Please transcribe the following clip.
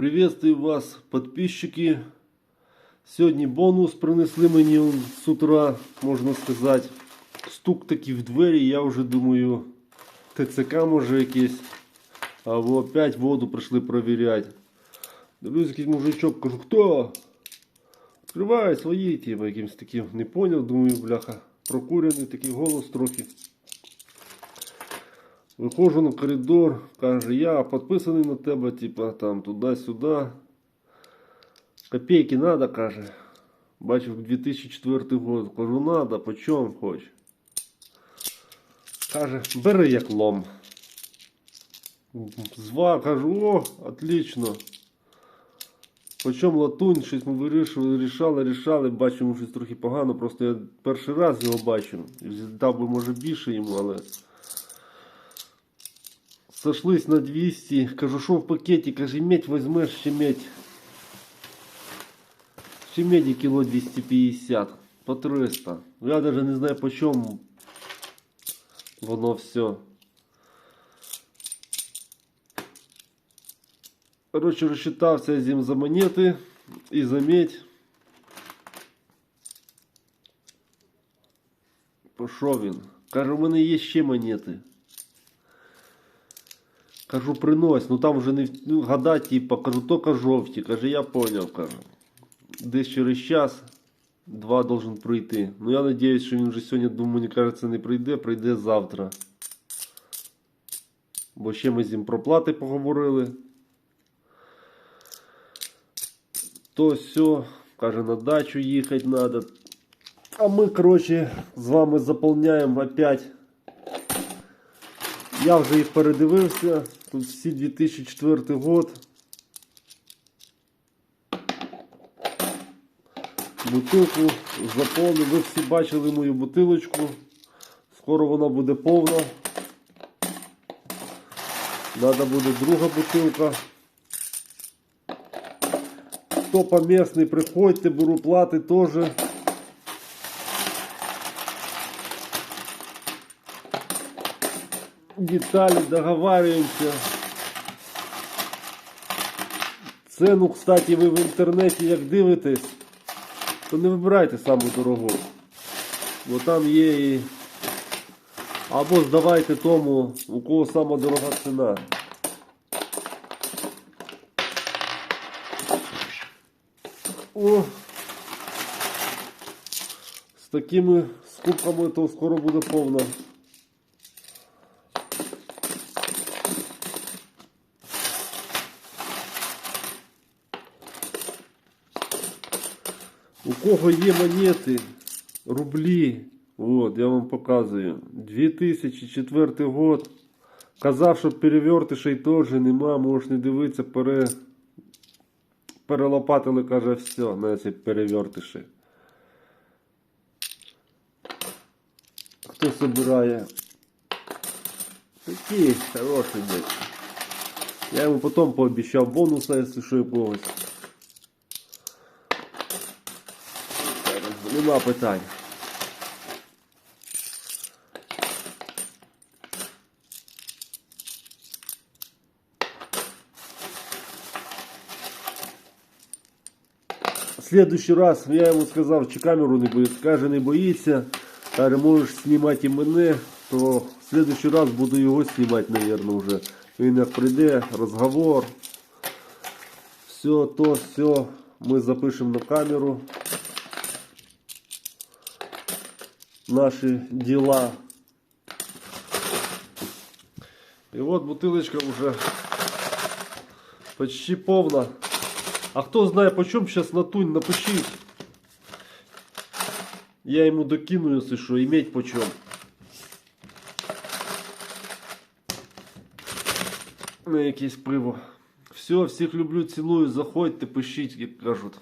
Приветствую вас, подписчики. Сьогодні бонус принесли мені з утра, можна сказати. Стук такий в двері, я вже думаю, ТЦК може якесь. А ви опять воду прийшли перевіряти. Дивлюсь, якийсь мужичок, кажу, хто? Відкривай свої, типу, якимсь таким, не поняв, думаю, бляха, прокурений, такий голос трохи. Виходжу на коридор, каже, я підписаний на тебе, типа там туди-сюди. Копейки надо, каже. Бачив 2004 год. Кажу, надо, по чому хоч. Каже, бери як лом. Зва, кажу, о, отлично. Почому латунь, щось ми вирішили, рішали, рішали, бачимо щось трохи погано, просто я перший раз його бачу. Дав би може більше йому, але. Сошлись на 200. Кажу, що в пакеті, каже, медь візьмеш ще медь. Ще меді кіло 250 по 300. Я навіть не знаю по чому воно все. Короче, розчитався з ним за монети і за медь. Пішов він. Каже, у мене є ще монети. Кажу, принось, ну там вже не ну, гадать, типа, кажу, тільки жовті. Каже, я поняв, кажу. Десь через час два должен прийти. Ну я надіюсь, що він вже сьогодні, думаю, мені кажеться, не прийде, прийде завтра. Бо ще ми з ним про плати поговорили. То все, каже, на дачу їхати треба. А ми, коротше, з вами заповняємо опять. Я вже їх передивився. Тут всі 2004 год. Бутилку заповнив. Ви всі бачили мою бутилочку. Скоро вона буде повна. Надо буде друга бутилка. Хто помісний, приходьте, беру плати теж. Деталі договариваемся. Цену, кстати, ви в інтернеті як дивитесь, то не вибирайте саму дорогу. Бо там є і. Або здавайте тому, у кого сама дорога ціна. О! З такими скупками то скоро буде повна. У кого є монети, рублі, от, я вам показую. 2004 год. Казав, що перевертишей теж нема, можеш не дивитися, пере... перелопатили, каже, все, на ці перевертиші. Хто собирає? Такі хороші дядьки. Я йому потім пообіцяв бонуса, якщо що якогось. Нема питань. В следующий раз я йому сказав, чи камеру не боїться. Каже, не боїться. Каже, можеш знімати і мене, то в следующий раз буду його знімати, наверное, вже. Він як прийде, розговор. Все, то, все. Ми запишемо на камеру. наши дела. И вот бутылочка уже почти полна. А кто знает, почем сейчас латунь, напишіть. Я ему докину, если что, иметь почем. На якесь пиво. Все, всіх люблю, цілую, заходьте, пишіть, як кажуть.